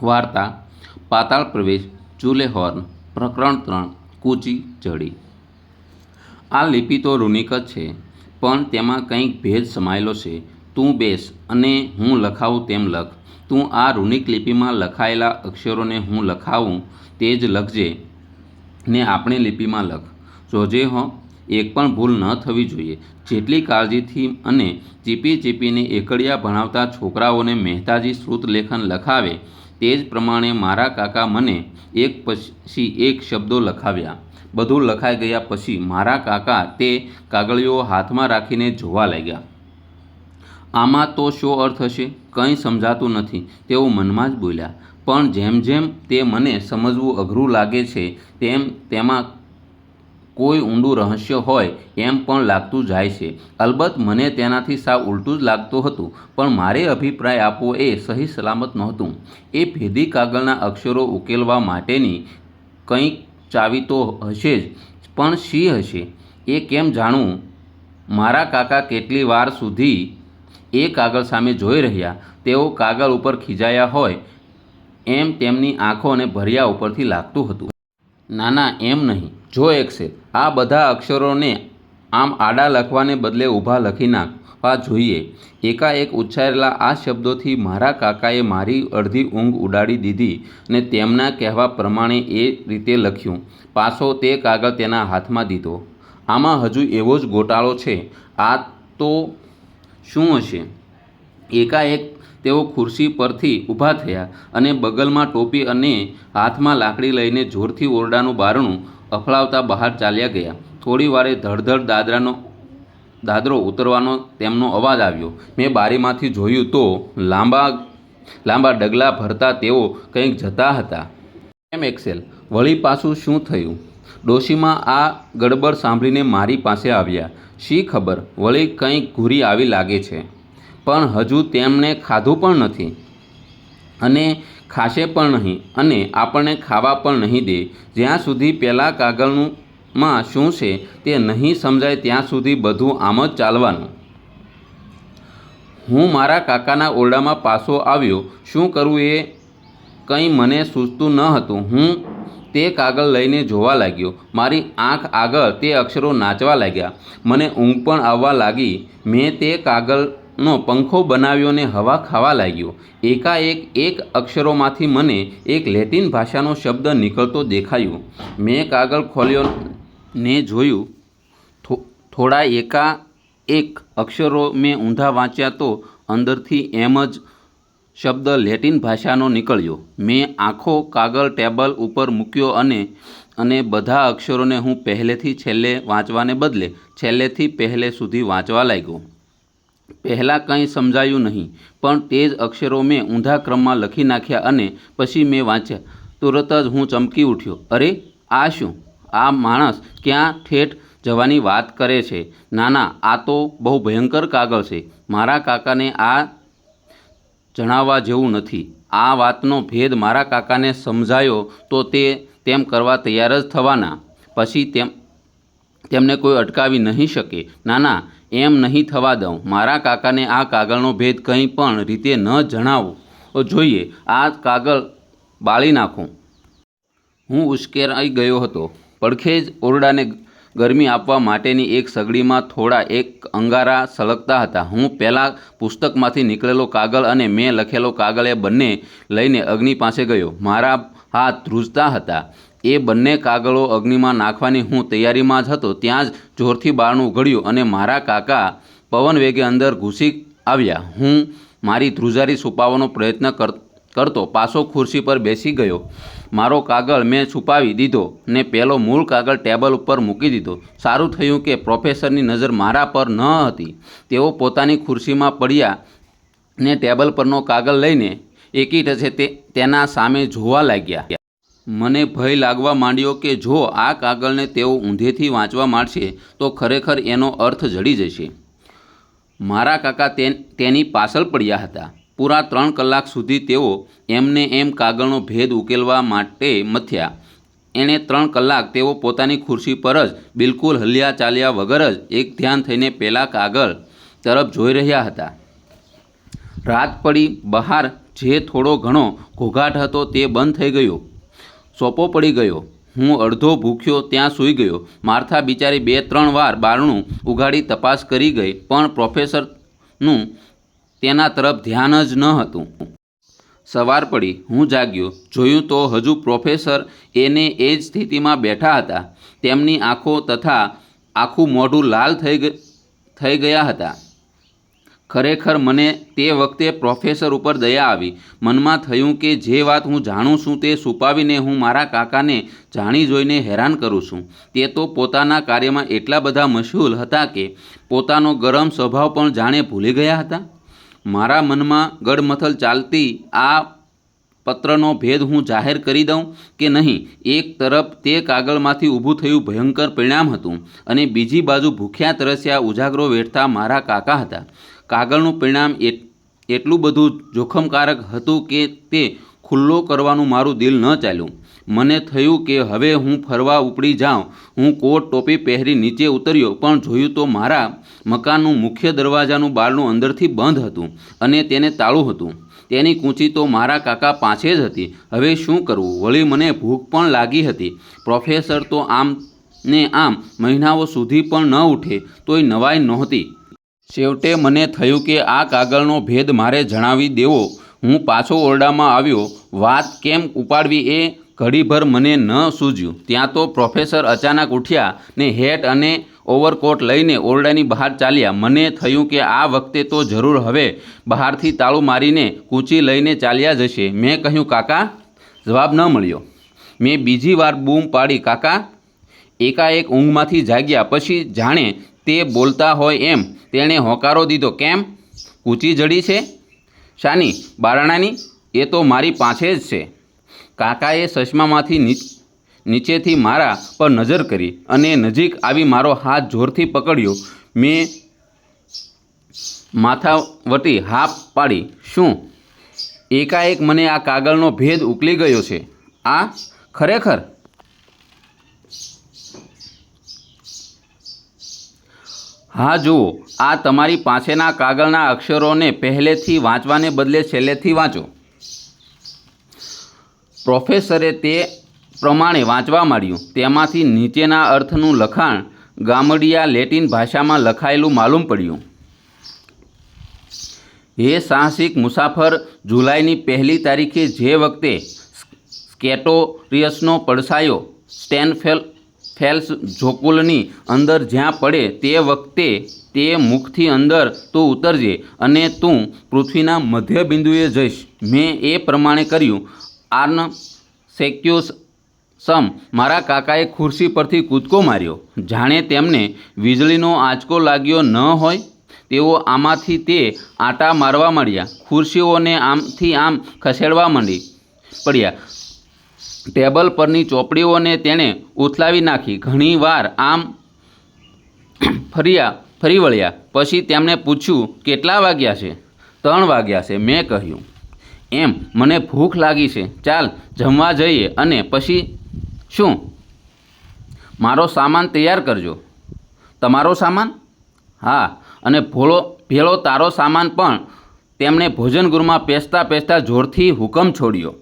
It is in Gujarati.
વાર્તા, પાતાળ પ્રવેશ ચૂલેહોર્ન પ્રકરણ ત્રણ, કૂચી ચડી આ લિપિ તો રૂનિક જ છે, પણ તેમાં કંઈક ભેદ સમાયેલો છે. તું બેસ અને હું લખાવું તેમ લખ. તું આ રૂનિક લિપિમાં લખાયેલા અક્ષરોને હું લખાવું તે જ લખજે, ને આપણે લિપિમાં લખ. જોજે હો, એક પણ ભૂલ ન થવી જોઈએ. જેટલી કાળજીથી અને ચીપી ચીપીને એકડિયા ભણાવતા છોકરાઓને મહેતાજી શ્રુત લેખન લખાવે તે જ પ્રમાણે મારા કાકા મને એક પછી એક શબ્દો લખાવ્યા. બધું લખાઈ ગયા પછી મારા કાકા તે કાગળીઓ હાથમાં રાખીને જોવા લાગ્યા. આમાં તો શો અર્થ હશે? કંઈ સમજાતું નથી. તેઓ મનમાં જ બોલ્યા. પણ જેમ જેમ તે મને સમજવું અઘરું લાગે છે, તેમ તેમાં કોઈ ઊંડું રહસ્ય હોય એમ પણ લાગતું જાય છે. અલબત્ત મને તેનાથી સાવ ઉલટું જ લાગતું હતું, પણ મારે અભિપ્રાય આપવો એ સહી સલામત નહોતું. એ ભેદી કાગળના અક્ષરો ઉકેલવા માટેની કંઈક ચાવી તો હશે જ, પણ શી હશે? એ કેમ જાણું? મારા કાકા કેટલી વાર સુધી એ કાગળ સામે જોઈ રહ્યા. તેઓ કાગળ ઉપર ખીજાયા હોય એમ તેમની આંખો અને ભર્યા ઉપરથી લાગતું હતું. ના ના એમ નહીં. જો એક્સેલ આ બધા અક્ષરોને આમ આડા લખવાને બદલે ઊભા લખી નાખવા જોઈએ. એકાએક ઉચ્ચારેલા આ શબ્દોથી મારા કાકાએ મારી અડધી ઊંઘ ઉડાડી દીધી અને તેમના કહેવા પ્રમાણે એ રીતે લખ્યું. પાછો તે કાગળ તેના હાથમાં દીધો. આમાં હજુ એવો જ ગોટાળો છે. આ તો શું હશે? એકાએક તેઓ ખુરશી પરથી ઊભા થયા અને બગલમાં ટોપી અને હાથમાં લાકડી લઈને જોરથી ઓરડાનું બારણું અફળાવતા બહાર ચાલ્યા ગયા. થોડી વારે ધડધડ દાદરાનો, દાદરો ઉતરવાનો તેમનો અવાજ આવ્યો. મેં બારીમાંથી જોયું તો લાંબા લાંબા ડગલા ભરતા તેઓ કંઈક જતા હતા. એમ એક્સેલ, વળી પાછું શું થયું? ડોશીમાં આ ગડબડ સાંભળીને મારી પાસે આવ્યા. શી ખબર, વળી કંઈક ઘૂરી આવી લાગે છે. પણ હજુ તેમણે ખાધું પણ નથી. અને ખાશે પણ નહીં અને આપણને ખાવા પણ નહીં દે. જ્યાં સુધી પહેલાં કાગળનું માં શું છે તે નહીં સમજાય ત્યાં સુધી બધું આમ જ ચાલવાનું. હું મારા કાકાના ઓરડામાં પાછો આવ્યો. શું કરવું એ કંઈ મને સૂચતું ન હતું. હું તે કાગળ લઈને જોવા લાગ્યો. મારી આંખ આગળ તે અક્ષરો નાચવા લાગ્યા. મને ઊંઘ પણ આવવા લાગી. મેં તે કાગળનો પંખો બનાવ્યો ને હવા ખાવા લાગ્યો. એકાએક એક અક્ષરોમાંથી મને એક લેટિન ભાષાનો શબ્દ નીકળતો દેખાયો. મેં કાગળ ખોલ્યો ને જોયું થોડા એકા એક અક્ષરો મેં ઊંધા વાંચ્યા તો અંદરથી એમ જ શબ્દ લેટિન ભાષાનો નીકળ્યો. મેં આખો કાગળ ટેબલ ઉપર મૂક્યો અને અને બધા અક્ષરોને હું પહેલેથી છેલ્લે વાંચવાને બદલે, છેલ્લેથી પહેલે સુધી વાંચવા લાગ્યો. પહેલાં કંઈ સમજાયું નહીં, પણ તે જ અક્ષરો મેં ઊંધા ક્રમમાં લખી નાખ્યા અને પછી મેં વાંચ્યા. તુરત જ હું ચમકી ઉઠ્યો. અરે, આ શું? આ માણસ ક્યાં ઠેઠ જવાની વાત કરે છે? ના ના આ તો બહુ ભયંકર કાગળ છે. મારા કાકાને આ જણાવવા જેવું નથી. આ વાતનો ભેદ મારા કાકાને સમજાયો તો તે તેમ કરવા તૈયાર જ થવાના. પછી તેમ, તેમને કોઈ અટકાવી નહીં શકે. ના ના એમ નહીં થવા દઉં. મારા કાકાને આ કાગળનો ભેદ કંઈ પણ રીતે ન જણાવવો જોઈએ, આ કાગળ બાળી નાખું. હું ઉશ્કેરાઈ ગયો હતો. પડખે જ ઓરડાને ગરમી આપવા માટેની એક સગડીમાં થોડા એક અંગારા સળગતા હતા. હું પહેલાં પુસ્તકમાંથી નીકળેલો કાગળ અને મેં લખેલો કાગળ એ બંને લઈને અગ્નિ પાસે ગયો. મારા હાથ ધ્રુજતા હતા. એ બંને કાગળો અગ્નિમાં નાખવાની હું તૈયારીમાં જ હતો, ત્યાં જ જોરથી બારણું ઉઘડ્યું અને મારા કાકા પવન વેગે અંદર ઘૂસી આવ્યા. હું મારી ધ્રુજારી છુપાવવાનો પ્રયત્ન કર, કરતો પાછો ખુરશી પર બેસી ગયો. મારો કાગળ મેં છુપાવી દીધો ને પેલો મૂળ કાગળ ટેબલ ઉપર મૂકી દીધો. સારું થયું કે પ્રોફેસરની નજર મારા પર ન હતી. તેઓ પોતાની ખુરશીમાં પડ્યા ને ટેબલ પરનો કાગળ લઈને એકી ટચે તે તેના સામે જોવા લાગ્યા. મને ભય લાગવા માંડ્યો કે જો આ કાગળને તેઓ ઊંધેથી વાંચવા માંડશે, તો ખરેખર એનો અર્થ જડી જશે. મારા કાકા તેની પાછળ પડ્યા હતા. પૂરા ત્રણ કલાક સુધી તેઓ એમને એમ કાગળનો ભેદ ઉકેલવા માટે મથ્યા. એણે ત્રણ કલાક તેઓ પોતાની ખુરશી પર જ બિલકુલ હલ્યા ચાલ્યા વગર જ એક ધ્યાન થઈને પહેલાં કાગળ તરફ જોઈ રહ્યા હતા. રાત પડી, બહાર જે થોડો ઘણો ઘોઘાટ હતો તે બંધ થઈ ગયો. સોપો પડી ગયો. હું અડધો ભૂખ્યો ત્યાં સૂઈ ગયો. માર્થા બિચારી બે ત્રણ વાર બારણું ઉઘાડી તપાસ કરી ગઈ, પણ પ્રોફેસરનું તેના તરફ ધ્યાન જ ન હતું. સવાર પડી. હું જાગ્યો. જોયું તો હજુ પ્રોફેસર એને એ જ સ્થિતિમાં બેઠા હતા. તેમની આંખો તથા આખું મોઢું લાલ થઈ થઈ ગયા હતા. ખરેખર મને તે વખતે પ્રોફેસર ઉપર દયા આવી. મનમાં થયું કે જે વાત હું જાણું છું તે છુપાવીને હું મારા કાકાને જાણી જોઈને હેરાન કરું છું. તે તો પોતાના કાર્યમાં એટલા બધા મશહૂલ હતા કે પોતાનો ગરમ સ્વભાવ પણ જાણે ભૂલી ગયા હતા. મારા મનમાં ગડમથલ ચાલતી આ પત્રનો ભેદ હું જાહેર કરી દઉં કે નહીં, એક તરફ તે કાગળમાંથી ઊભું થયું ભયંકર પરિણામ હતું અને બીજી બાજુ ભૂખ્યા તરસ્યા ઉજાગરો વેઠતા મારા કાકા હતા. કાગળનું પરિણામ એટ, એટલું બધું જોખમકારક હતું કે તે ખુલ્લો કરવાનું મારું દિલ ન ચાલ્યું. મને થયું કે હવે હું ફરવા ઉપડી જાઉં. હું કોટ ટોપી પહેરી નીચે ઉતર્યો, પણ જોયું તો મારા મકાનનું મુખ્ય દરવાજાનું બારણું અંદરથી બંધ હતું અને તેને તાળું હતું. તેની કૂંચી તો મારા કાકા પાસે જ હતી. હવે શું કરવું? વળી મને ભૂખ પણ લાગી હતી. પ્રોફેસર તો આમ ને આમ મહિનાઓ સુધી પણ ન ઉઠે, તોય નવાઈ નહોતી. છેવટે મને થયું કે આ કાગળનો ભેદ મારે જણાવી દેવો. હું પાછો ઓરડામાં આવ્યો. વાત કેમ ઉપાડવી એ ઘડીભર મને ન સૂઝ્યું. ત્યાં તો પ્રોફેસર અચાનક ઉઠ્યા ને હેટ અને ઓવરકોટ લઈને ઓરડાની બહાર ચાલ્યા. મને થયું કે આ વખતે તો જરૂર હવે બહારથી તાળું મારીને કૂંચી લઈને ચાલ્યા જશે. મેં કહ્યું, કાકા, જવાબ ન મળ્યો. મેં બીજી વાર બૂમ પાડી, કાકા એકાએક ઊંઘમાંથી જાગ્યા પછી જાણે તે બોલતા હોય એમ તેણે હોકારો દીધો. કેમ? કૂચી જડી છે? શાની, બારણાની? એ તો મારી પાસે જ છે. કાકાએ ચશ્મામાંથી નીચેથી મારા પર નજર કરી અને નજીક આવી મારો હાથ જોરથી પકડ્યો. મેં માથાવટી હાફ પાડી. શું? એકાએક મને આ કાગળનો ભેદ ઉકલી ગયો છે. આ? ખરેખર? હા, જુઓ, આ તમારી પાસેના કાગળના અક્ષરોને પહેલેથી વાંચવાને બદલે છેલ્લેથી વાંચો. પ્રોફેસરે તે પ્રમાણે વાંચવા માંડ્યું. તેમાંથી નીચેના અર્થનું લખાણ ગામડિયા લેટિન ભાષામાં લખાયેલું માલુમ પડ્યું. હે સાહસિક મુસાફર, જુલાઈની પહેલી તારીખે જે વખતે સ્કેટોરિયસનો પડછાયો સ્ટેનફેલ ફેલ્સ જોકુલની અંદર જ્યાં પડે તે વખતે તે મુખથી અંદર તું ઉતરજે અને તું પૃથ્વીના મધ્ય બિંદુએ જઈશ. મેં એ પ્રમાણે કર્યું. આર્ન સેક્યુસ સમ મારા કાકાએ ખુરશી પરથી કૂદકો માર્યો. જાણે તેમને વીજળીનો આંચકો લાગ્યો ન હોય? તેઓ આમાંથી તે આંટા મારવા માંડ્યા. ખુરશીઓને આમથી આમ ખસેડવા માંડી પડ્યા. ટેબલ પરની ચોપડીઓને તેણે ઉથલાવી નાખી. ઘણીવાર આમ ફર્યા, ફરી વળ્યા. પછી તેમણે પૂછ્યું, કેટલા વાગ્યા છે? ત્રણ વાગ્યા છે, મેં કહ્યું. એમ, મને ભૂખ લાગી છે. ચાલ, જમવા જઈએ. અને પછી શું? મારો સામાન તૈયાર કરજો. તમારો સામાન? હા. અને ભોળો, ભેળો તારો સામાન પણ. તેમણે ભોજનગૃહમાં પેસતા પેસતા જોરથી હુકમ છોડ્યો.